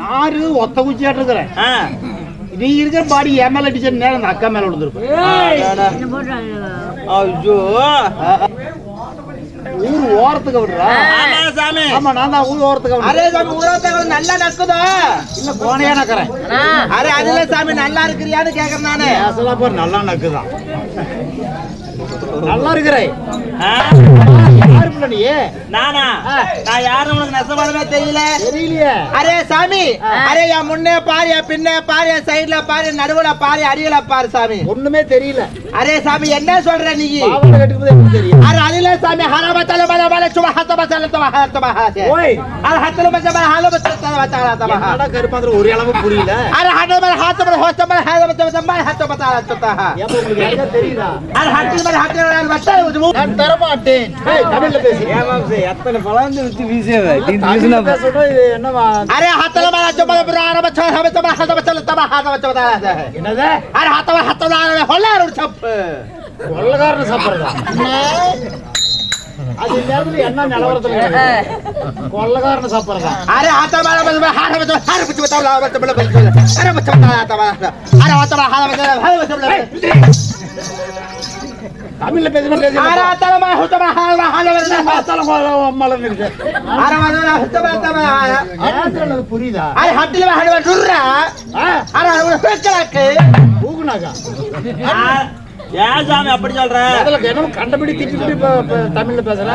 நாறு ஒத்த குச்சியாட்டு இருக்கிறேன் நீ இருக்கிற பாடி என் மேல அடிச்ச நேரம் அக்கா மேல விழுந்துருப்பேன் ஐயோ. ஊர் ஓரத்துக்கு விடுறா? ஆமா சாமி. ஆமா நான் தான் ஊர் ஓரத்துக்கு அரே சாமி ஊரத்தவங்க நல்லா நக்குதோ இல்ல கோணையா நக்கறேன் அரே அதுல சாமி நல்லா இருக்கிறியான்னு கேக்குறேன் நானு. பேசலா பாரு நல்லா நக்குதான் நல்லா நானா. நான் யாரும் உனக்கு நெசமாலுமே தெரியல? தெரியலையே. அரே சாமி அரே என் முன்னே பாரு என் பின்னே பாரு என் சைடுல பாரு நடுவுல பாரு அடியில பாரு சாமி. ஒண்ணுமே தெரியல. அரே சாமி என்ன சொல்ற நீ? அரே பல பல சுப ஹத்த பத்தல தவ ஹத்த பஹாசே ஓய் அரே ஹத்தல பச்ச பல ஹால பச்ச தவ பச்சல தவ என்னடா கருப்பாந்திர ஒரு அளவு புரியல அரே ஹத்த பல ஹத்த பல ஹத்த பல ஹால பச்ச பச்ச பல ஹத்த பத்தல தவ ஏப்பா உங்களுக்கு யாருக்கா தெரியுதா அரே ஹத்த பல ஹத்த பல பச்ச நான் தர மாட்டேன் ஏய், தமிழ்ல பேசு எத்தனை பழந்து வச்சு வீசியவ தமிழ்ல பேசணும் இது என்னவா அரே ஹத்தல பல ஹத்த பல பல அரே பச்ச பச்ச பல ஹத்த பச்சல தவ ஹத்த பச்ச பத்தல என்னது அரே ஹத்த ஹத்த ஹொல்லாரு சப்பு கொள்ளக்காரன சாப்பிடுறதா அது நேரத்துல என்ன நிலவரத்துல கொள்ளக்காரன் சாப்பிடுறதா அரே ஆத்தமா ஹார பச்ச ஹார பச்ச பத்தவல பச்ச பல ஏன் சாமி அப்படி சொல்ற? அதுல என்னமோ கண்டபடி திட்டி திட்டி ப- ப- தமிழ்ல பேசுற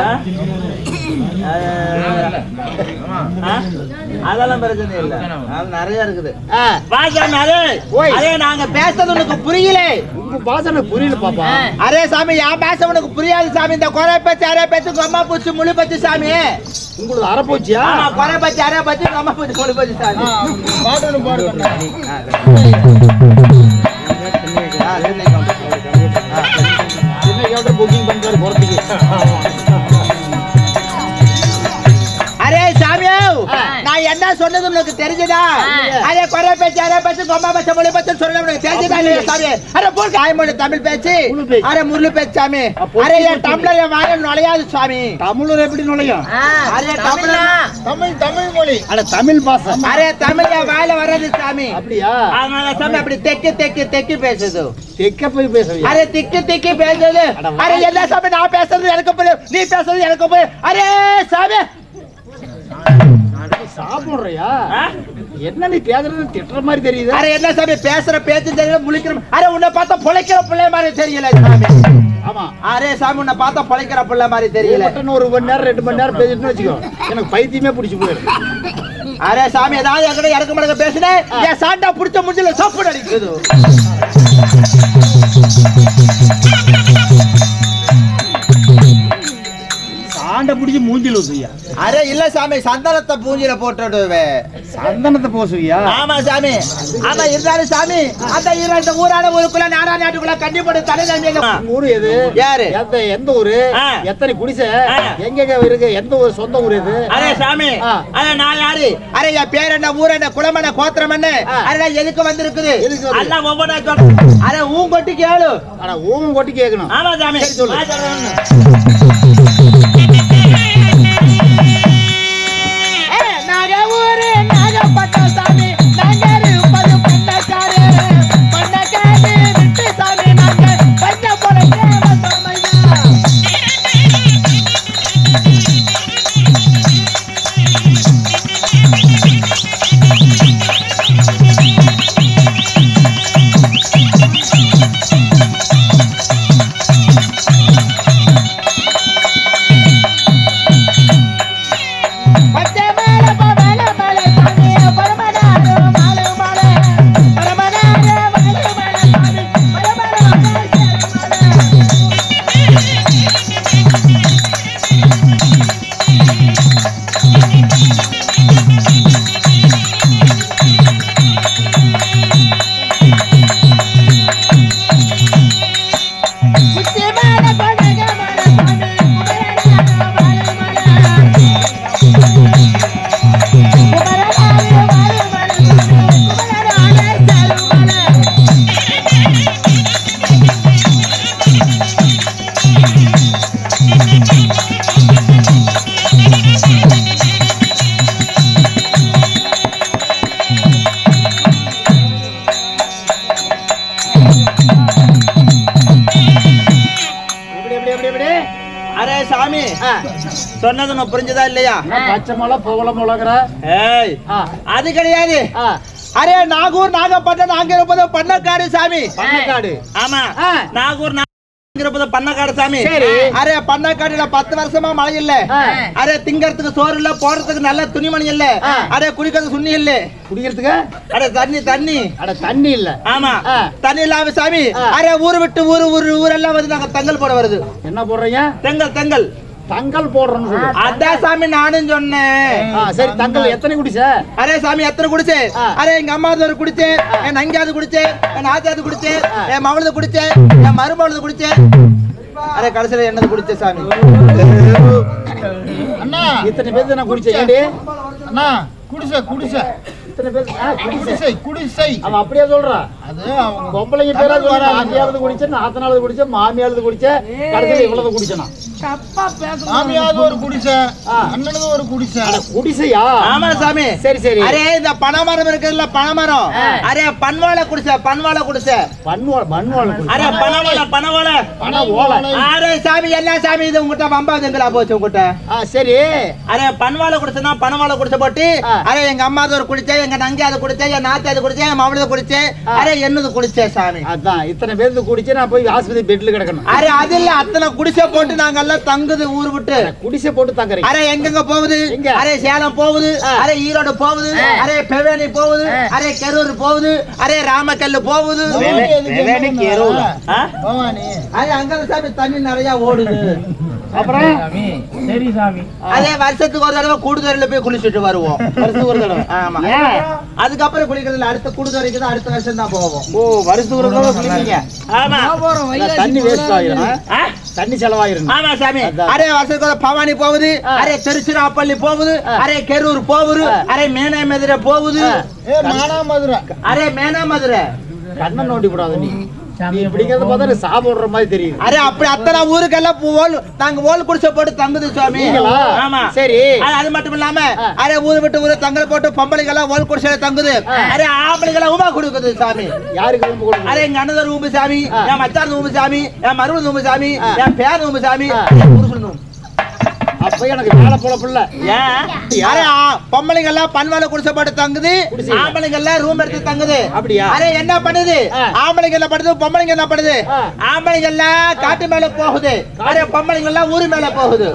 அதெல்லாம் பிரச்சனை இல்ல. அது நிறைய இருக்குது. ஆ, வா சாமி அதே. அதே நாங்க பேசுறது உனக்கு புரியல. உங்க பாசனை புரியல பாப்பா. அரே சாமி என் பேச உனக்கு புரியாது சாமி. இந்த குறை பேச்சு அரை பேச்சு கொம்மா பூச்சி முழு பேச்சு சாமி. உங்களுக்கு அரைப்போச்சியா ஆமா குறை பேச்சு அரை பேச்சு கொம்மா பூச்சி முழு பேச்சு சாமி. பாடணும் பாடுங்க ஆ, இன்னைக்கு வந்து. சின்ன கேட்டு நான் என்ன சொன்னது உனக்கு தெரிஞ்சதா? அதே குறை பேச்சு அரை பேச்சு கொம்மா பேச்சு முழு பேச்சு உனக்கு. தெரிஞ்சதா இல்லையா சாமி? அரே போல் தாய்மொழி தமிழ் பேச்சு. அரே முழு பேச்சு சாமி. அரே என் டம்ளர் என் வாயில் நுழையாது சாமி. தமிழர் எப்படி நுழையும்? அரே டம்ளர் தமிழ் தமிழ் மொழி. அட தமிழ் பாசை அரே தமிழ் என் வாயில வர்றது சாமி. அப்படியா? அதனால சாமி அப்படி தெக்கு தெக்கு தெக்கு பேசுது. தெக்க போய் பேசுறியா அரே திக்கு திக்கி வா. அரே என்ன சாமி நான் பேசுறது எனக்கு புரியும். நீ பேசுறது எனக்கு புரியும். அரே சாமி சாப்பிடுறியா? என்ன நீ பேசுறது? திட்டுற மாதிரி தெரியுது? அரே என்ன சாமி பேசுற பேச்சு தெரியல முழிக்கிற அரே உன்னை பார்த்தா பொழைக்கிற பிள்ளை மாதிரி தெரியல சாமி. ஆமா. அரே சாமி உன்னை பார்த்தா பொழைக்கிற பிள்ளை மாதிரி தெரியல. ஒரு மணி நேரம் ரெண்டு மணி நேரம் பேசிட்டுன்னு வச்சுக்கோ. எனக்கு பைத்தியமே பிடிச்சி போயிடும். அரே சாமி ஏதாவது என்கிட்ட இறக்க மடக்க பேசுனேன் என் சாண்டா புடிச்ச முடிஞ்சல சப்பு அடிக்குது. சாண்டை பிடிச்சி மூஞ்சில ஊசுவியா அரே இல்ல சாமி சந்தனத்தை பூஞ்சில போட்டுடுவேன் சந்தனத்தை போசுவியா? ஆமா சாமி. ஆமா இருந்தாலும் சாமி அந்த இரண்டு ஊரான ஊருக்குள்ள நாடா நாட்டுக்குள்ள கண்டிப்பா தலை தம்பிங்க உங்க ஊரு எது? யாரு? எந்த எந்த ஊரு. எத்தனை குடிசை. எங்க இருக்கு? எந்த ஊர்? சொந்த ஊர் எது? அரே சாமி. அரே நான் யாரு? அரே என் பேர் என்ன? ஊர் என்ன? குளம் என்ன? கோத்திரம் என்ன. அரே எதுக்கு வந்திருக்குது? எல்லாம் ஒவ்வொன்றா சொல்றேன் அரே ஊன் கொட்டி கேளு. ஆனா ஊமும் கொட்டி கேட்கணும் ஆமா சாமி. சொல்லு. சொன்னது புரிஞ்சதா இல்லையா? பச்சை மிளகா புகழ மிளகுற. ஏய் அது கிடையாது. அரே நாகூர் நாகப்பட்டினம் நாங்க இருப்பது பண்ணக்காடு சாமி. பண்ணக்காடு. ஆமா. நாகூர் பண்ணக்காடு சாமி. அரே பண்ணக்காடுல பத்து வருஷமா மழை இல்ல. அரே திங்கறதுக்கு சோறு இல்ல போறதுக்கு நல்ல துணிமணி இல்ல. அரே குடிக்கிறதுக்கு சுண்ணி இல்ல. குடிக்கிறதுக்கு? அரே தண்ணி தண்ணி. அட தண்ணி இல்ல. ஆமா. தண்ணி இல்லாம சாமி. அரே ஊரு விட்டு ஊரு ஊரு ஊரெல்லாம் வந்து நாங்க தங்கல் போட வருது. என்ன போடுறீங்க? தெங்கல் தெங்கல். தங்கல் போடுறோம்னு சொல்லு. அதான் சாமி நானும் சொன்னேன். சரி தங்கல் எத்தனை குடிச்ச? அரே சாமி எத்தனை குடிச்சே. அரே எங்க அம்மா ஒரு குடிச்சே. என் நங்கியாவது குடிச்சே. என் ஆத்தியாவது குடிச்சே. என் மவளது குடிச்சே. என் மருமவளது குடிச்சே. அரே கடைசியில என்னது குடிச்சே சாமி? அண்ணா இத்தனை பேருக்கு நான் குடிச்சேன் அண்ணா குடிசை குடிசை. குடிசை. குடிசை அவன் அப்படியே சொல்றான் அது அவங்க பொம்பளைங்க பேரா சொல்ற ஆத்தியாவது குடிச்சேன் நாத்தனாவது குடிச்சேன் மாமியாவது குடிச்சேன் கடைசியில் இவ்வளவு குடிச்சனா? மாமியாவது ஒரு குடிசை. ஆ. அண்ணனது ஒரு குடிசை. அட குடிசையா? ஆமா சாமி. சரி சரி. அரே இந்த பனைமரம் இருக்குதுல்ல பனைமரம். அரே பன்வாழை குடிச்ச பன்வாழை குடிச்ச மண்வாழ மண்வாழ அரே பனவாழை பனவாழை ஓலை அரே சாமி என்ன சாமி இது? உங்ககிட்ட வம்பாதுங்களா போச்சு உங்ககிட்ட. சரி. அரே பன்வாழை குடிச்சனா பனவாழை குடிச்ச போட்டு. அரே எங்க அம்மா ஒரு குடிச்சே எங்க நங்கி அதை குடிச்சே என் நாத்தி அதை குடிச்சே என் மவளது குடிச்சே. அரே என்னது குடிச்சே சாமி? அதான் இத்தனை பேருக்கு குடிச்சு நான் போய் ஆஸ்பத்திரி பெட்ல கிடக்கணும். அரே அது இல்ல அத்தனை குடிசை போட்டு நாங்க தங்குது ஊர் விட்டு. குடிசை போட்டு தங்குறீங்க. அரே எங்கெங்க போகுது? எங்க? அரே சேலம் போகுது. அரே ஈரோடு போகுது. அரே பெவேனி போகுது. அரே கரூர் போகுது. அரே ராமக்கல்லு போகுது. அரே அங்க சாமி தண்ணி நிறைய ஓடுது. அப்புறம்? சரி சாமி. அதே வருஷத்துக்கு ஒரு தடவை கூடுதலில் போய் குளிச்சுட்டு வருவோம். வருஷத்துக்கு ஒரு தடவை. ஆமா. ஏன் அதுக்கப்புறம் குளிக்கிறதுல அடுத்த கூடுதலைக்கு தான் அடுத்த வருஷம் தான் போவோம். ஓ வருஷத்துக்கு ஒரு தடவை குளிப்பீங்க. ஆமா. நான் தண்ணி வேஸ்ட்? தண்ணி செலவாயிரும் ஆமா சாமி. அரே வருஷத்துக்கு பவானி போகுது. அரே திருச்சிராப்பள்ளி போகுது. அரே கெரூர் போகுது. அரே மேனை மதுரை போகுது அரே மேனா மதுரை கண்ணை நோண்டி கூடாது நீ நீ இப்படிங்கிறத பார்த்தா சாப்பிடுற மாதிரி தெரியுது. அரே அப்படி அத்தனை ஊருக்கெல்லாம் பூ ஓல் நாங்க ஓல் குடிசை போட்டு தங்குது சுவாமி? ஆமா. சரி. அது- அது மட்டும் இல்லாம. அரே ஊரு விட்டு ஊரு தங்கல் போட்டு பொம்பளைங்கெல்லாம் ஓல் குடிசையில தங்குது. அரே ஆம்பளைங்கெல்லாம் உமா கொடுக்குது சாமி யாருக்கு அரே எங்க அண்ணன் ரூபு சாமி. என் மச்சான் ரூபு சாமி என் மருமன் ரூபு சாமி. என் பேர் ரூபு சாமி. புருஷன் எனக்கு வேலை அரே ஆ, பொம்பளைங்க எல்லாம் பன்வால குடிசை போட்டு தங்குது? ஆம்பளைங்க எல்லாம் ரூம் எடுத்து தங்குது. அப்படியா? அரே என்ன பண்ணுது. ஆம்பளைங்க என்ன பண்ணுது பொம்பளைங்க என்ன பண்ணுது. ஆம்பளைங்க எல்லாம் காட்டு மேல போகுது. அரே பொம்பளைங்க எல்லாம் ஊரு மேல போகுது.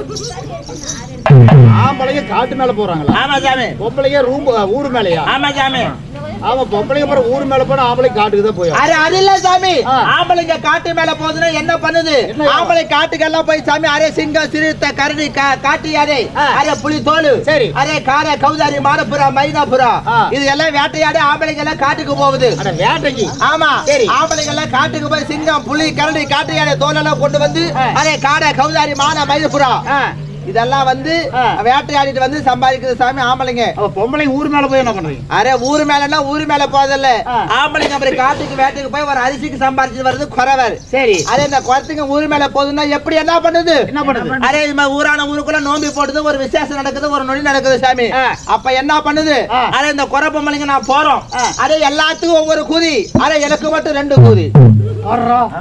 ஆம்பளைங்க காட்டு மேல போறாங்களா? ஆமா சாமி. பொம்பளைங்க ரூம் ஊர் மேலயா? ஆமா சாமி. ஆமா பொம்பளைங்க அப்புறம் ஊர் மேல போனா ஆம்பளை காட்டுக்கு தான் போய் அரே அது இல்ல சாமி. ஆம்பளைங்க காட்டு மேல போகுதுன்னா என்ன பண்ணுது? ஆம்பளை காட்டுக்கு எல்லாம் போய் சாமி அரே சிங்கம் சிறுத்தை கரடி காட்டு ஆ. அரே புலி தோலு சரி. அரே கார கௌதாரி மைனாப்புறா ஆ. இது எல்லாம் வேட்டையாடி ஆம்பளைங்க எல்லாம் காட்டுக்கு போகுது வேட்டைக்கு ஆமா சரி. ஆம்பளைங்க எல்லாம் காட்டுக்கு போய் சிங்கம் புலி கரடி காட்டு யானை தோலெல்லாம் கொண்டு வந்து. அரே காடை கௌதாரி மான ஆ. இதெல்லாம் வந்து. வேட்டையாடிட்டு வந்து சம்பாதிக்குது சாமி ஆம்பளைங்க. அப்ப பொம்பளைங்க ஊர் மேல போய் என்ன பண்றீங்க? அரே ஊரு மேலன்னா ஊரு மேல போதில்ல. ஆம்பளைங்க அப்படி காட்டுக்கு வேட்டைக்கு போய் ஒரு அரிசிக்கு சம்பாதிச்சு வர்றது குறவர். சரி. அதே இந்த குறத்துக்கு ஊரு மேல போகுதுன்னா எப்படி என்ன பண்ணுது? என்ன பண்ணுது? அரே இது மாதிரி ஊரான ஊருக்குள்ள நோம்பி போடுது ஒரு விசேஷம் நடக்குது ஒரு நொடி நடக்குது சாமி. அப்ப என்ன பண்ணுது. அரே இந்த குறை பொம்பளைங்க நான் போறோம். அரே எல்லாத்துக்கும் ஒவ்வொரு கூதி அரே எனக்கு மட்டும் ரெண்டு கூதி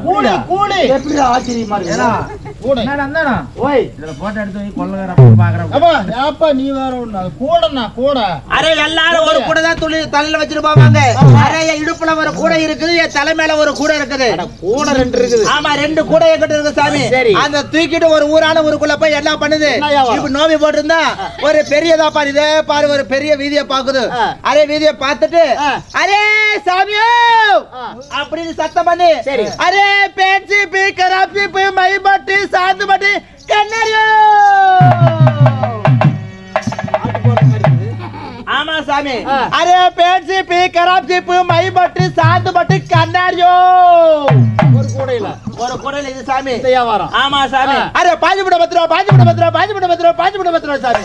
கூலி கூலி. எப்படி ஆச்சரியமா இருக்கு? கூடை. என்னடா ஓய். இதுல போட்டோ எடுத்து போய் கொள்ளக்கார பாக்குறேன் அப்பா ஏப்பா நீ வேற ஒண்ணு அது கூடண்ணா கூட. அரே எல்லாரும் ஒரு கூடை தான் துளி தலையில வச்சுட்டு போவாங்க அரே என் இடுப்புல ஒரு கூடை இருக்குது என் தலை மேல ஒரு கூடை இருக்குது. அட கூட ரெண்டு இருக்குது. ஆமா ரெண்டு கூடை என்கிட்ட இருக்கு சாமி. அந்த தூக்கிட்டு ஒரு ஊரான ஊருக்குள்ள போய் என்ன பண்ணுது? இப்ப நோவி போட்டிருந்தா ஒரு பெரியதா பாரு இதே பாரு ஒரு பெரிய வீதியை பாக்குது. அரே வீதியை பார்த்துட்டு ஆ. அரே சாமியோ. அப்படின்னு சத்தம் பண்ணி. சரி. அரே பேச்சு பி கராப்சி பி மை பட்டு சாந்து பட்டு கண்ணாடியோ! ஆமா சாமி. அரே பேச்சு பி கராப்சி பி மை பட்டு சாந்து பட்டு கண்ணாடியோ! ஒரு கூடையில. ஒரு குடல் இது சாமி. வியாபாரம். ஆமா சாமி. அரே பாஞ்சு பட பத்து ரூபா பாஞ்சு பத்து ரூபா பாஞ்சு பத்து ரூபா பாஞ்சு பத்து ரூபா சாமி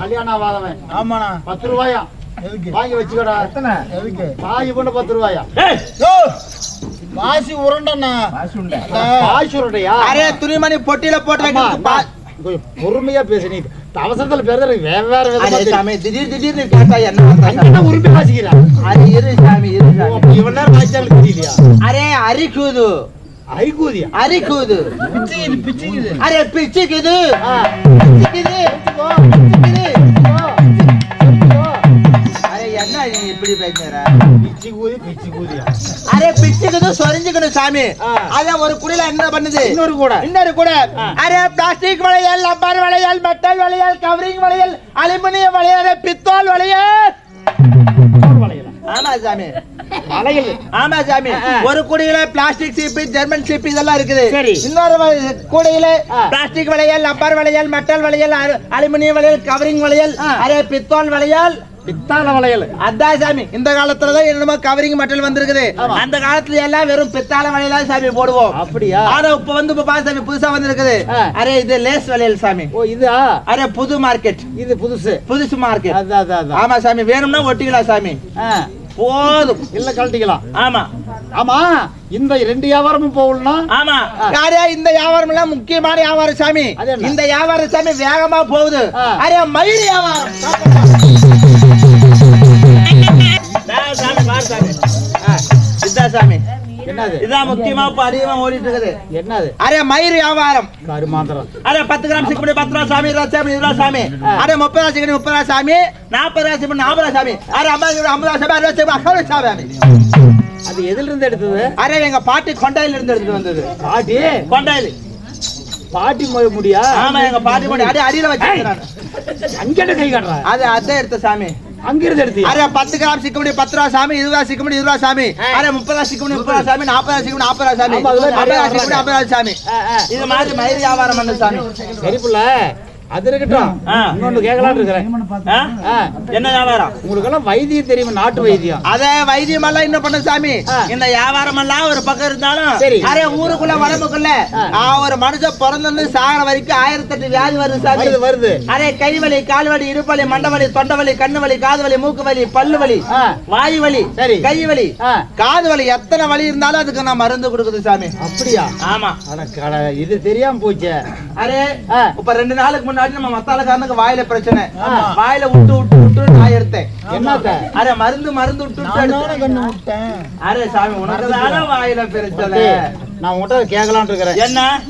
கல்யாணம் ஆகாதவன். ஆமாண்ணா. பத்து ரூபாயா? வாங்கி வச்சுக்கடா. எத்தனை? எதுக்கு? பாய் பண்ண பத்து ரூபாயா வாசி உருண்டண்ணா. பாய் சொல்றடையா அரே துணிமணி பொட்டியில போட்டு வைக்கிறதுக்கு பா- கொஞ்சம் பொறுமையா பேசு நீ. அவசரத்துல பேசுறது வேற வேற விதமா. சாமி திடீர் திடீர்னு கேட்டா என்ன உரிமை வாசிக்கிறா அது இரு சாமி இரு சாமி. இவன் நேரம் வாய்ச்சாலும் தெரியலையா? அரே அரிக்குது. ஐகூதியா அரிக்குது. பிச்சுக்குது பிச்சுக்குது. அரே. பிச்சுக்குது. பிச்சுக்குது. நீ இப்படி பேசுற. பிச்சு கூதி பிச்சு கூதியா? அரே பிச்சுக்குது சொரிஞ்சுக்கணும் சாமி. ஆ. அத ஒரு குடில என்ன பண்ணுது? இன்னொரு கூட. இன்னொரு கூட. அரே பிளாஸ்டிக் வளையல் ரப்பர் வளையல் மெட்டல் வளையல் கவரிங் வளையல் அலுமினியம் வளையல் அரே பித்தோல் வளையல். வளையல? ஆமா சாமி. வளையல். ஆமா சாமி. ஒரு கூடையில பிளாஸ்டிக் சீப்பு ஜெர்மன் சீப்பு இதெல்லாம் இருக்குது. சரி. இன்னொரு கூடையில. பிளாஸ்டிக் வளையல் ரப்பர் வளையல் மெட்டல் வளையல் அலு- அலுமினியம் வளையல் கவரிங் வளையல். அரே பித்தோல் வளையல். பித்தாள வளையல். அதான் சாமி. இந்த காலத்துலதான் என்னமோ கவரிங் மெட்டல் வந்திருக்குது. அந்த காலத்துல எல்லாம் வெறும் பித்தாள வளையலா சாமி போடுவோம். அப்படியா? ஆனா இப்ப வந்து இப்ப சாமி புதுசா வந்திருக்குது. அரே இது லேஸ் வளையல் சாமி. ஓ இதா? அரே புது மார்க்கெட் இது புதுசு. புதுசு மார்க்கெட் அதான் ஆமா சாமி வேணும்னா ஒட்டிக்கலாம் சாமி. போதும். இல்ல கழட்டிக்கலாம். ஆமா. ஆமா இந்த ரெண்டு வியாபாரமும் போகணும்னா? ஆமா. யாரே இந்த வியாபாரம் எல்லாம் முக்கியமான வியாபாரம் சாமி? இந்த வியாபாரம் சாமி வேகமா போகுது. அரே மயில் வியாபாரம். சாமி பாரு சாமி ஆ, இதான் சாமி என்னது? இதான் முக்கியமா இப்ப அதிகமா ஓடிட்டு இருக்குது என்னது? அரே மயில் வியாபாரம். கருமாந்திரம். அரே பத்து கிராம் சிக்கடி பத்து ரூபா சாமி இருபது சாமி இருபது சாமி. அரே முப்பது ரூபா சிக்கடி முப்பது ரூபா சாமி. நாற்பது ரூபா சிக்கடி நாற்பது ரூபா சாமி. அரே ஐம்பது ஐம்பது ரூபா சாமி அறுபது சாமி அறுபது சாமி அது எதுல இருந்து எடுத்தது? அரே எங்க பாட்டி கொண்டாயில இருந்து எடுத்துட்டு வந்தது. பாட்டி? கொண்டாயில். பாட்டி முடியா? ஆமா எங்க பாட்டி கொண்டாய் அடி அடியில வச்சிருக்கேன் அங்கிட்ட கை காட்டுறா? அது அதான் எடுத்த சாமி. அங்கிருந்து எடுத்தியா அரே பத்து கிராம் சிக்கமுடி பத்து ரூபா சாமி இருபது ரூபா சிக்கமுடி இருபது ரூபா சாமி. அரே முப்பது ரூபா சிக்கமுடி முப்பது ரூபா சாமி நாற்பது ரூபா சிக்கமுடி நாற்பது ரூபா சாமி. ஐம்பது ரூபா சிக்கமுடி ஐம்பது ரூபா சாமி. இது மாதிரி மயிர் வியாபாரம் பண்ண சாமி. சரி புள்ள. அது இருக்கட்டும். இன்னொன்னு கேட்கலாம்னு இருக்கிறேன் என்ன வியாபாரம்? உங்களுக்கு எல்லாம் வைத்தியம் தெரியுமா? நாட்டு வைத்தியம். அதே வைத்தியம் எல்லாம் என்ன பண்ண சாமி. இந்த வியாபாரம் எல்லாம் ஒரு பக்கம் இருந்தாலும் சரி. அரே ஊருக்குள்ள. ஆ, ஒரு மனுஷன் பிறந்து சாகிற வரைக்கும் ஆயிரத்தெட்டு வியாதி வருது சாமி. வருது வருது. அரே கை வலி கால் வலி இடுப்பலி மண்டவலி தொண்டை வலி கண்ணு வலி காது வலி மூக்கு வலி பல்லு வலி. வாயு வலி சரி. கை வலி காது வலி எத்தனை வலி இருந்தாலும் அதுக்கு நான் மருந்து கொடுக்குது சாமி. அப்படியா? ஆமா. இது தெரியாம போச்சே. அரே. இப்ப ரெண்டு நாளுக்கு முன்னாடி நம்ம மத்தாலக்காரனுக்கு வாயில பிரச்சனை. வாயில விட்டு விட்டு விட்டு நான் எடுத்தேன். என்னத்த? அரே மருந்து மருந்து விட்டு விட்டு அரே சாமி உனக்கு வாயில பிரச்சனை. நான் உங்கள்கிட்ட கேட்கலாம்னு இருக்கிறேன். என்ன?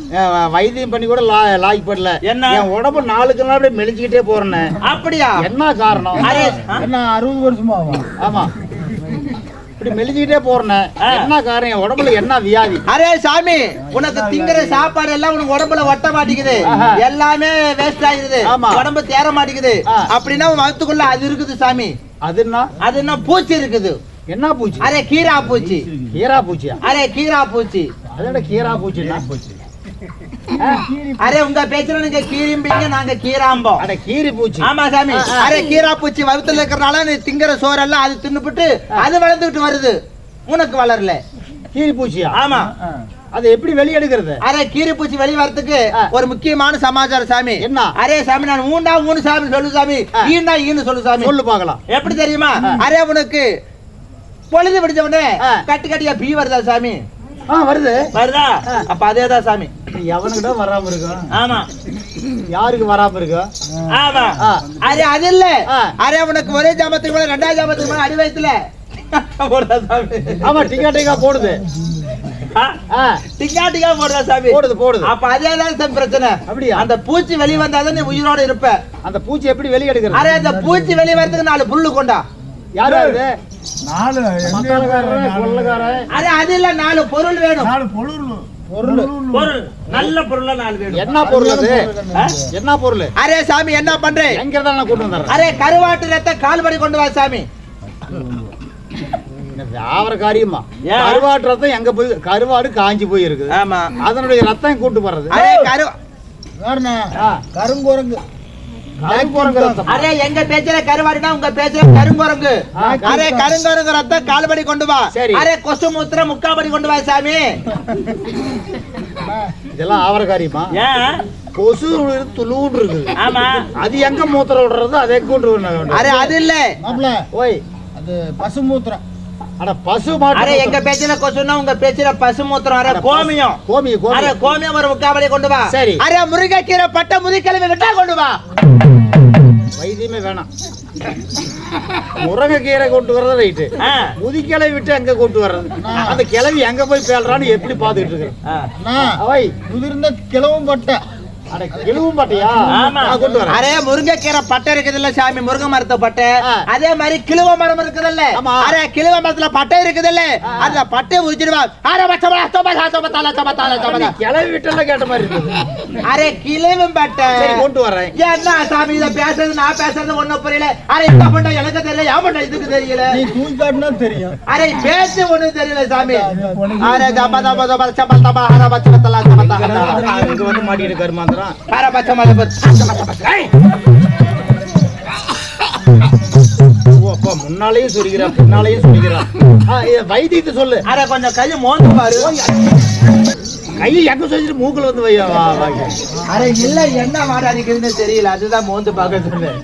வைத்தியம் பண்ணி கூட லா- லாய்க்கு படல. என்ன? என் உடம்பு நாளுக்கு நாள் அப்படியே மெலிஞ்சுக்கிட்டே போறேன்னு. அப்படியா? என்ன காரணம்? என்ன அறுபது வருஷமாவா ஆமா. இப்படி மெலிஞ்சுக்கிட்டே போறேன்னு ஆ. என்ன காரணம் உடம்புல என்ன வியாதி? அரே சாமி உனக்கு திங்கிற சாப்பாடு எல்லாம் உனக்கு உடம்புல ஒட்ட மாட்டேங்குது. எல்லாமே வேஸ்ட் ஆகிடுது ஆமா. உடம்பு தேர மாட்டேங்குது. அப்படின்னா உன் வகுத்துக்குள்ள அது இருக்குது சாமி. அதுன்னா அது என்ன பூச்சி இருக்குது. என்ன பூச்சி? அரே கீரா பூச்சி. கீரா பூச்சியா? அரே கீரா பூச்சி. அதோட கீரா பூச்சின்னா அரே உங்க பேச்சுல நீங்க கீரிம்பிங்க நாங்க கீராம்போம். அட கீரி பூச்சி. ஆமா சாமி. அரே கீரா பூச்சி வகுத்துல இருக்கிறனால நீ திங்கிற சோறெல்லாம் அது தின்னுபிட்டு அது வளர்ந்துகிட்டு வருது. உனக்கு வளரல. கீரி பூச்சியா? ஆமா. அதை எப்படி வெளியெடுக்கிறது அரே கீரி பூச்சி வெளி வரதுக்கு. ஒரு முக்கியமான சமாச்சாரம் சாமி. என்ன? அரே சாமி நான் மூண்டா மூணு சாமி சொல்லு சாமி. ஈண்டா ஈன்னு சொல்லு சாமி. சொல்லு பார்க்கலாம். எப்படி தெரியுமா? அரே உனக்கு பொழுது பிடிச்ச உடனே. கட்டு கட்டியா பீ வருதா சாமி? ஆ வருது. வருதா. அப்ப அதேதான் சாமி. எவனுக்கிட்ட வராம இருக்கும் ஆமா. யாருக்கு வராம இருக்கும் ஆமா. அரே அது இல்ல. அரே உனக்கு ஒரே ஜாமத்துக்கு மேல ரெண்டாவது ஜாமத்துக்கு மேல அடி வயசுல ஆமா டிக்கா டிக்கா போடுது டிக்கா டிக்கா போடுறா சாமி? போடுது போடுது. அப்ப அதேதான் சாமி பிரச்சனை. அப்படியா? அந்த பூச்சி வெளிய வந்தாதான் நீ உயிரோட இருப்ப. அந்த பூச்சி எப்படி வெளியெடுக்கிறது? அரே அந்த பூச்சி வெளிய வரதுக்கு நாலு புல்லு கொண்டா. யாரு அது நாலு அது இல்ல பொருள் வேணும். நாலு பொருள். பொருள். பொருள். நல்ல பொருளா நாலு வேணும். என்ன பொருள் அது? ஆ? என்ன பொருள்? அரே சாமி என்ன பண்றேன் எங்க இருந்தா நான் வந்துடுறேன். அரே கருவாட்டு ரத்த கால்படி கொண்டு வா சாமி. ஆவர காரியமா? ஏன்? கருவாட்டு ரத்தம் எங்க போய் கருவாடு காஞ்சி போய் இருக்குது ஆமா. அதனுடைய ரத்தம் கூட்டு போறது? அரே கரு வேறண்ணா ஆ, கருங்குரங்கு. அரே எங்க பேச்சுல கருவாடுனா உங்க பேச்சுல கருங்குரங்கு. அரே கருங்குரங்கு ரத்தம் கால்படி கொண்டு வா. சரி. அரே கொசு மூத்திரம் முக்காபடி கொண்டு வா சாமி. இதெல்லாம் ஆவர காரியமா ஏன் கொசு துளூன்னு இருக்குது ஆமா. அது எங்க மூத்திரம் விடுறது? அதை கூட்டு. அரே அது இல்ல. ஓய். அது பசுமூத்திரம் அட பசு மாட்டு அரே எங்க பேச்சுல கொசுனா உங்க பேச்சுல பசு மூத்திரம். அரே கோமியம். கோமி அரே கோமி கோமியம் ஒரு முக்காபடி கொண்டு வா. சரி. அரே முருங்கைக்கீரை பட்ட முதிக்கிழமை விட்டா கொண்டு வா. வைத்தியமே வேணாம் முருங்கைக்கீரை கொண்டு வர்றது ரைட்டு ஆ. முதிக்கிளை விட்டு அங்க கொண்டு வர்றது அந்த கிளவி எங்க போய் பேல்றான்னு எப்படி பாத்துக்கிட்டு இருக்கிறேன் ஆ. அண்ணா அவை முதிர்ந்த கிழவும் பட்டை அட கிழவும் பாட்டியா? ஆமா. நான் கொண்டு வரேன். அரே முருங்கைக்கீரை பட்டை இருக்குதுல்ல சாமி? முருங்கை மரத்து பட்டை. அதே மாதிரி கிழுவ மரம் இருக்குதுல்ல. அரே கிழுவ மரத்துல பட்டை இருக்குதுல்ல? அந்த பட்டை உரிச்சிடுவா அரே பச்சை கிளவி விட்டெல்லாம் கேட்ட மாதிரி அரே கிழவும் பட்டை. சரி கொண்டு வரேன். என்ன சாமி இத பேசுறது நான் பேசுறது ஒண்ணும் புரியல. அரே இந்த பண்ண எனக்கு தெரியல என் பண்ண இதுக்கு தெரியல. நீ தூக்கி காட்டினா தெரியும். அரே பேச்சு ஒண்ணும் தெரியல சாமி. அரே ஜபா ஜபா ஜபா சபா தபா ஹர பச்சை தலா சபா தலா இங்க வந்து மாட்டிட்டு கருமாந்திரம் ஓ அப்பா முன்னாலேயும் சொல்லிக்கிறான் பின்னாலேயும் இத வைத்தியத்தை சொல்லு. அரே கொஞ்சம் கை மோந்து பாரு. கையை எங்க சொல்லிட்டு மூக்குல வந்து வையா அரே இல்ல என்ன மாடு தெரியல. அதுதான் மோந்து பார்க்க சொன்னேன்.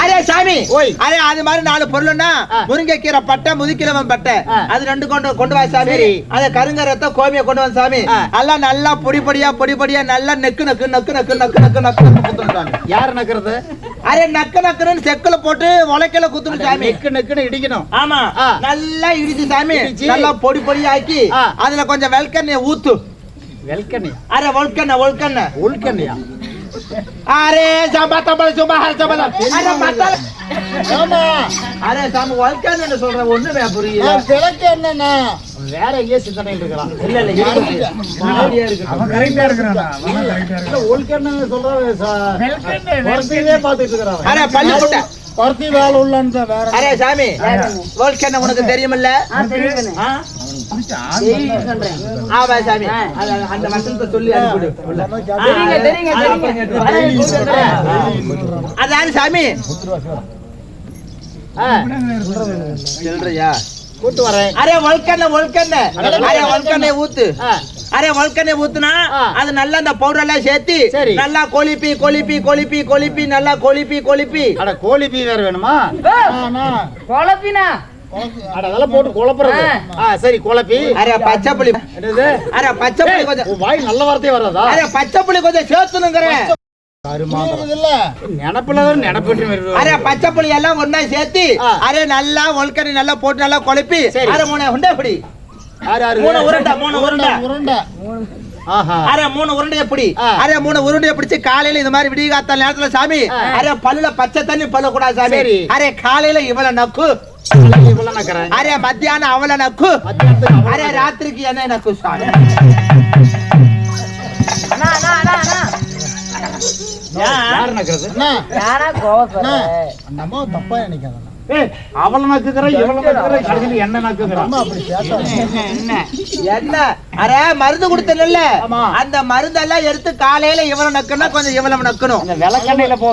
அரே சாமி ஓய். அரே அது மாதிரி நாலு பொருள்னா. முருங்கைக்கீரை பட்டை முதுக்கிழவன் பட்டை. அது ரெண்டு கொண்டு கொண்டு வா சாமி. அத கருங்கரத்தை கோமிய கொண்டு வா சாமி. எல்லாம் நல்லா பொடி பொடியா பொடி பொடியா நல்லா நெக்கு நக்கு நக்கு நக்கு நக்கு நக்கு நக்கு யார் நக்கிறது அரே நக்கு நக்குன்னு செக்குல போட்டு உலக்கையில குத்தணும் சாமி நெக்கு நெக்குன்னு இடிக்கணும் ஆமா. நல்லா இடிச்சு சாமி. நல்லா பொடி பொடி ஆக்கி. அதுல கொஞ்சம் வெல்கெண்ணெய் ஊத்து வெல்கண்ணியா அரே ஒல்கெண்ணெய் ஒல்கெண்ணெய் உள்கண்ணியா அரே சாம்பா தம்பா சும்மா ஹர சம்பா அரே மத்தால ஆமா அரே சாமி ஒல்கெண்ணெய் சொல்ற ஒண்ணுமே புரியல பிழைக்க என்னண்ணா வேற எங்கேயோ சிந்தனையில் இருக்கிறான் இல்ல இல்ல. அவன் கரெக்டா இருக்கிறான்டா அவன் கரெக்டா இருக்கிறான் உள்கண்ணு சொல்ற வெல்கண்ணு, குறைச்சதே பார்த்துட்டு இருக்கிறான் அரே பள்ளி புட்டை பருத்தி வேலை வேற அரே சாமி ஒல்கெண்ணெய் உனக்கு தெரியுமில்ல? ஆமா சாமி அந்த வசனத்தை சொல்லி உள்ள. அதான் சாமி சொல்றியா கூட்டு வரேன் அரே ஒல்கெண்ணெய் ஒல்கெண்ணெய் அரே ஒல்கெண்ணெய் ஊத்து அரே வல்கனை ஊத்துனா. அது நல்லா அந்த பவுடர் எல்லாம் சேர்த்து சரி. நல்லா கொலிப்பி கொலிப்பி கொலிப்பி கொலிப்பி நல்லா கொலிப்பி கொலிப்பி அட கோழி பீ வேற வேணுமா? அண்ணா குழப்பினா? அட அதெல்லாம் போட்டு குழப்புறது ஆ. சரி குழப்பி. அரே பச்சை புளி. என்னது? அரே பச்சை புளி கொஞ்சம் உன் வாய் நல்ல வார்த்தையே வராதா? அரே பச்சை புளி கொஞ்சம் சேர்த்துனுங்கிறேன் பச்சை புளி எல்லாம் ஒண்ணா சேர்த்து. அரே நல்லா ஒல்கனி நல்லா போட்டு நல்லா கொழுப்பி. சரி. அரே மூணு உண்டை பிடி யார் யாரு மூணு உருண்டை மூணு உருண்டை உருண்டை. ஆஹா. அரே மூணு உருண்டைய பிடி ஆ. அரே மூணு உருண்டைய பிடிச்சு காலையில இது மாதிரி விடிய நேரத்துல சாமி. அரே பல்லுல பச்சை தண்ணி பல்ல கூடாது சாமி. சரி. அரே காலையில இவள நக்கு. இவ்வளவு நக்கிறேன் அரே மத்தியானம் அவள நக்கு. அரே ராத்திரிக்கு என்ன நக்கு சாமி. அண்ணா அண்ணா அண்ணா அண்ணா. யார் நக்கிறது? அண்ணா யாரா கோவப்படுற? அந்த அம்மா தப்பா நினைக்காத ஏய், அவளை நக்குற இவளை நக்குற கடைசியில் என்ன நக்குங்கிறான் அம்மா அப்படி பேசாத என்ன? அரே மருந்து கொடுத்தல. அந்த மருந்தெல்லாம் எடுத்து காலையில இவள நக்கணும் கொஞ்சம் இவ்வளவு நக்கணும். அந்த விளக்கண்ணையில போ.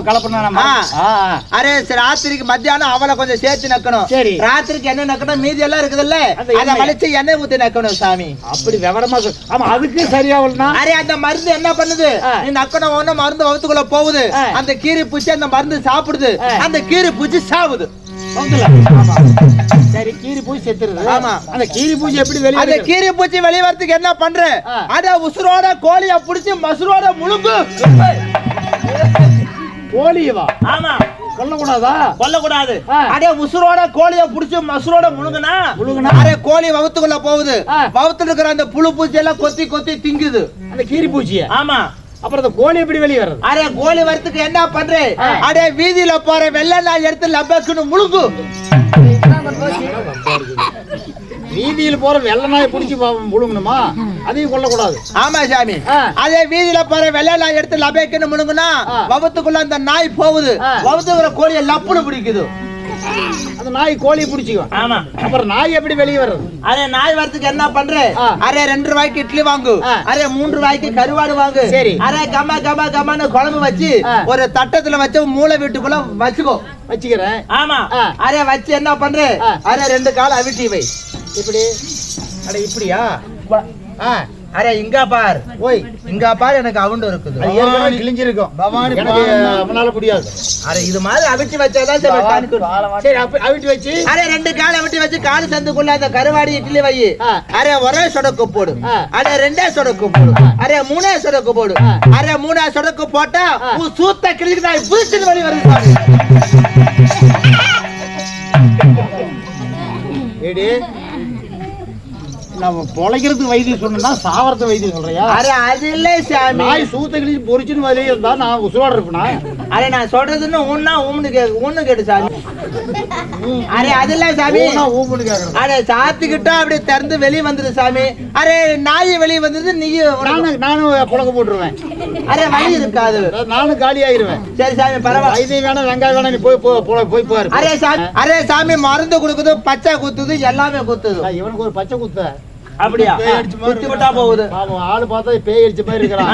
அரே ராத்திரிக்கு மத்தியானம் அவளை கொஞ்சம் சேர்த்து நக்கணும். சரி. ராத்திரிக்கு என்ன நக்கணும்? மீதி எல்லாம் இருக்குதுல்ல. அந்த அதை. வலிச்சு எண்ணெய் ஊத்தி நக்கணும் சாமி. அப்படி விவரமா சொல். ஆமா அதுக்கு சரியாவல்னா அரே அந்த மருந்து என்ன பண்ணுது. நீ நக்கணும் ஒண்ணு மருந்து வகுத்துக்குள்ள போகுது. அந்த கீரி பூச்சி அந்த மருந்து சாப்பிடுது. அந்த கீரி பூச்சி சாவுது. சரி கீரி பூச்சி செத்துருது. ஆமா. அந்த கீரி பூச்சி எப்படி அந்த வெளியே கீரி பூச்சி வெளிய வரதுக்கு என்ன பண்ற. அத உசுரோட கோழிய புடிச்சு மசுரோட முழுங்கு. கோழியவா ஆமா. கொல்லக்கூடாதா? கொல்லக்கூடாது. அடே உசுரோட கோழிய புடிச்சு மசுரோட முழுங்குனா? முழுங்குனா? அரே கோழி வவுத்துக்குள்ள போகுது. ஆ. வவுத்துல இருக்கிற அந்த புழு பூச்சி எல்லாம் கொத்தி கொத்தி திங்குது. அந்த கீரி பூச்சிய. ஆமா. அப்புறம் அந்த கோழி எப்படி வெளியே வர்றது அரே கோழி வரத்துக்கு என்ன பண்ற. அடே வீதியில போற வெள்ளை நாய் எடுத்து லப்பக்குன்னு முழுங்கு வீதியில் போற வெள்ள நாயை பிடிச்சி முழுங்கணுமா அதையும் கொல்லக்கூடாது ஆமா சாமி. அதே வீதியில போற வெள்ளை நாய் எடுத்து லபேக்குன்னு முழுங்குனா ஆ. வவுத்துக்குள்ள அந்த நாய் போகுது ஆ. வவுத்துக்குற கோழிய லப்புன்னு பிடிக்குது அந்த நாய் கோழியை பிடிச்சிக்கும். ஆமா. அப்புறம் நாய் எப்படி வெளியே வர்றது? அரே நாய் வரத்துக்கு என்ன பண்ற. அரே ரெண்டு ரூபாய்க்கு இட்லி வாங்கு. அரே மூன்று ரூபாய்க்கு கருவாடு வாங்கு. சரி. அரே கம்மா கம்மா கம்மான்னு குழம்பு வச்சு. ஒரு தட்டத்துல வச்சு மூளை வீட்டுக்குள்ள வச்சுக்கோ. வச்சுக்கிறேன். ஆமா. அரே வச்சு என்ன பண்ற. அரே ரெண்டு கால் அவிட்டி வை. இப்படி அட இப்படியா? ஆ. அரே இங்க பார். ஓய். இங்க பார் எனக்கு அவுண்டு இருக்குது. ஏற்கனவே கிழிஞ்சிருக்கும். பவானி அவனால முடியாது. அரே இது மாதிரி அவிச்சு வச்சாதான் சரி அவிட்டு வச்சு. அரே ரெண்டு கால் அவிட்டு வச்சு கால் சந்துக்குள்ள அந்த கருவாடி இட்லி வை. அரே ஒரே சொடக்கு போடு. அரே ரெண்டே சொடக்கு போடு. அரே மூணே சொடக்கு போடு. அரே மூணே சொடக்கு போட்டா உன் சூத்த கிழிக்கு நான் புதுச்சு வழி வருது நம்ம பொழைக்கிறதுக்கு வைத்தியம் சொன்னா சாவரத்து வைத்தியம் சொல்றியா? அரே அது இல்ல சாமி. நாய் சூத்த கிழிச்சு பொறிச்சுன்னு வரையே இருந்தா நான் உசுரோட இருப்பேனா? அரே நான் சொல்றதுன்னு உன்னா ஊன்னு கேக்கு ஊன்னு கேட்டு சாமி. அரே அது இல்ல சாமி. ஊனா ஊமுன்னு கேக்குறேன். அரே சாத்திக்கிட்டா அப்படியே திறந்து வெளியே வந்துரு சாமி. அரே நாய் வெளியே வந்தது நீ நானும் நானும் புழக்க போட்டுருவேன். அரே வழி இருக்காது. நானும் காலி ஆயிருவேன். சரி சாமி பரவாயில்ல. வைத்தியம் வேணாம் வெங்காயம் வேணாம் நீ போய் போய் பாரு. அரே சாமி அரே சாமி மருந்து கொடுக்குது பச்சை குத்துது எல்லாமே குத்துது. இவனுக்கு ஒரு பச்சை குத்த? அப்படியா? குத்தி விட்டா போகுது. ஆளு பார்த்தா பேய் அடிச்ச மாதிரி இருக்கிறான்.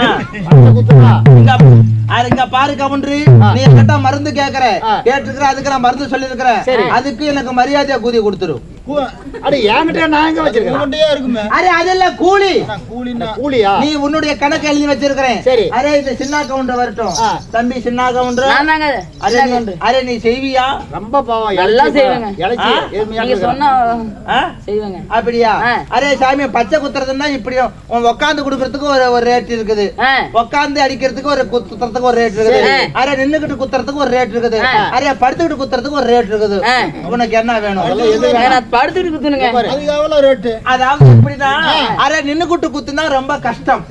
இங்க பாரு கவுண்டரு நீ என்கிட்ட மருந்து கேக்குற. கேட்டிருக்கிற அதுக்கு நான் மருந்து சொல்லிருக்கிறேன் சரி. அதுக்கு எனக்கு மரியாதையா கூதி கொடுத்துரு. நீ உன்னுடைய கணக்கு எழுதி வச்சிருக்கிறேன். சரி. அரே இந்த சின்ன கவுண்டர் வரட்டும். தம்பி சின்ன கவுண்டர் அரே நீ- அரே நீ செய்வியா? ரொம்ப பாவம். செய்வேங்க. இருக்கிறான். அப்படியா. அரே சாமி பச்சை குத்துறதுன்னா இப்படி உன் உட்காந்து குடுக்கறதுக்கு ஒரு ஒரு ரேட் இருக்குது. உட்காந்து அடிக்கிறதுக்கு ஒரு குத்துறதுக்கு ஒரு ரேட் இருக்குது. அரே நின்னுகிட்டு குத்துறதுக்கு ஒரு ரேட் இருக்குது. அரே படுத்துக்கிட்டு குத்துறதுக்கு ஒரு ரேட் இருக்குது. உனக்கு என்ன வேணும்? படுத்துட்டு குத்துனுங்க அதுக்கு எவ்வளோ ரேட்டு அதாவது இப்படின்னா அரே நின்னுகிட்டு குத்துனா ரொம்ப கஷ்டம்.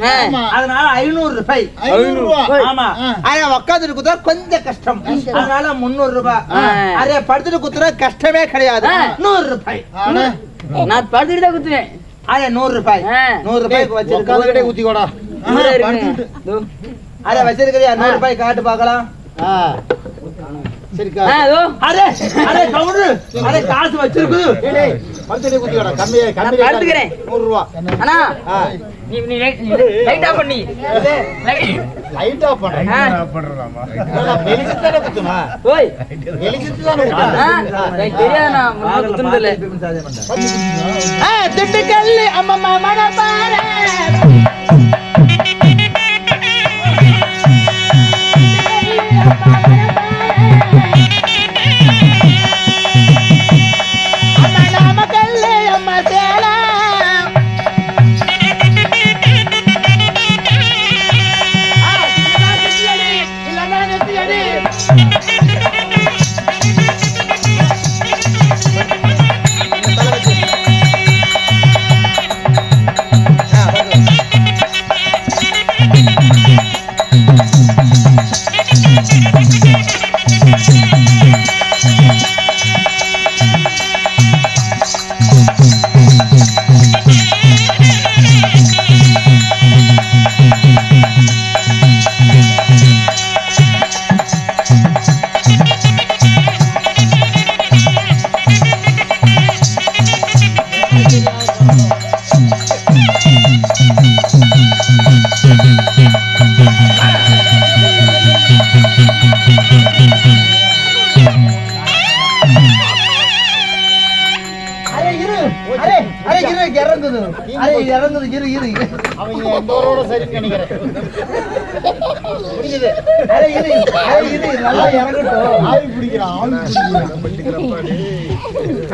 அதனால ஐநூறு ரூபாய். ஆமா. அரே உட்காந்துட்டு குத்துறா கொஞ்சம் கஷ்டம். அதனால முந்நூறு ரூபாய். அரே படுத்துட்டு குத்துற கஷ்டமே கிடையாது. நூறு ரூபாய். நான் படுத்துட்டு தான் குத்துனேன் அரே நூறு ரூபாய். நூறு ரூபாய்க்கு வச்சிருக்கேன் ஊத்திக்கோடா. அரே வச்சிருக்கிறியா? நூறு ரூபாய் காட்டு பார்க்கலாம். ஆ. சரி ஆ, இதோ. அரே அரே கவுண்டரு அரே காசு வச்சிருக்குது படுத்துட்டே ஊத்திக்கோடா கம்மி கம்மி நான் படுத்துக்கிறேன். நூறு ரூபா அண்ணா ஆ. நீ நீ லைட் நீ லைட் ஆஃப் பண்ணி. லைட். ஆஃப் பண்ண. பண்றலாமா ஓய். திண்டுக்கல் அம்மம்மா மணப்பாறை அம்மா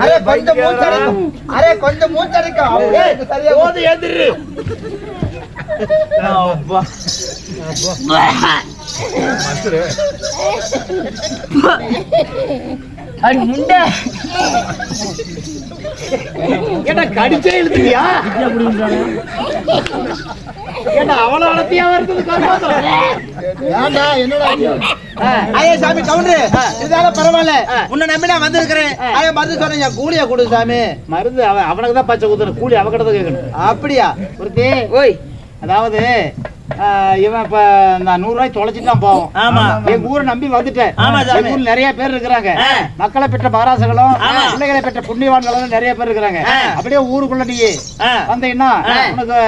அரே கொஞ்சம் மூச்சடைக்கும். அரே கொஞ்சம் மூச்சடைக்கும். அப்படியே சரியா போது ஏந்திரு. அப்பா. கடிச்சே இழுத்துக்கியா? ஏண்டா அவ்வளவு வருது? என்னடா சாமி கவுண்டரு இதால பரவாயில்ல. உன்னை நம்பி நான் வந்திருக்கிறேன். அரே மருந்து சொன்னீங்க கூலிய கொடு சாமி. மருந்து அவன் அவனுக்கு தான் பச்சை குத்துறேன் கூலி அவகிட்ட தான் கேட்கணும். அப்படியா? ஒருத்தி. ஓய். அதாவது இவன் இப்ப இந்த நூறு ரூபாய் தொலைச்சிட்டு தான் போவோம் ஆமா. எங்க ஊரை நம்பி வந்துட்டேன். எங்க ஊர்ல நிறைய பேர் இருக்கிறாங்க. மக்களை பெற்ற மகாராசர்களும் ஆமா. பிள்ளைகளை பெற்ற புண்ணியவான்களும் நிறைய பேர் இருக்கிறாங்க. அப்படியே ஊருக்குள்ள நீ. வந்தீங்கன்னா. உனக்கு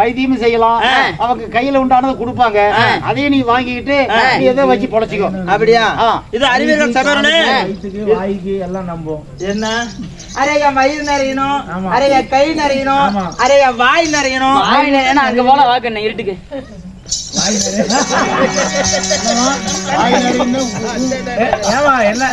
வைத்தியமும் செய்யலாம். அவங்க கையில உண்டானதை கொடுப்பாங்க. அதையும் நீ வாங்கிக்கிட்டு. நீ எதோ வச்சு பொழைச்சிக்கோ அப்படியா. இது அறிவியல் சபரணே வாய்க்கு எல்லாம் நம்பும் என்ன அரே என் வயிறு நிறையணும் ஆமா. அரே என் கை நிறையணும் ஆமா. அரே என் வாய் நிறையணும் அங்க போல வாக்கு இருட்டுக்கு ஏமா என்ன?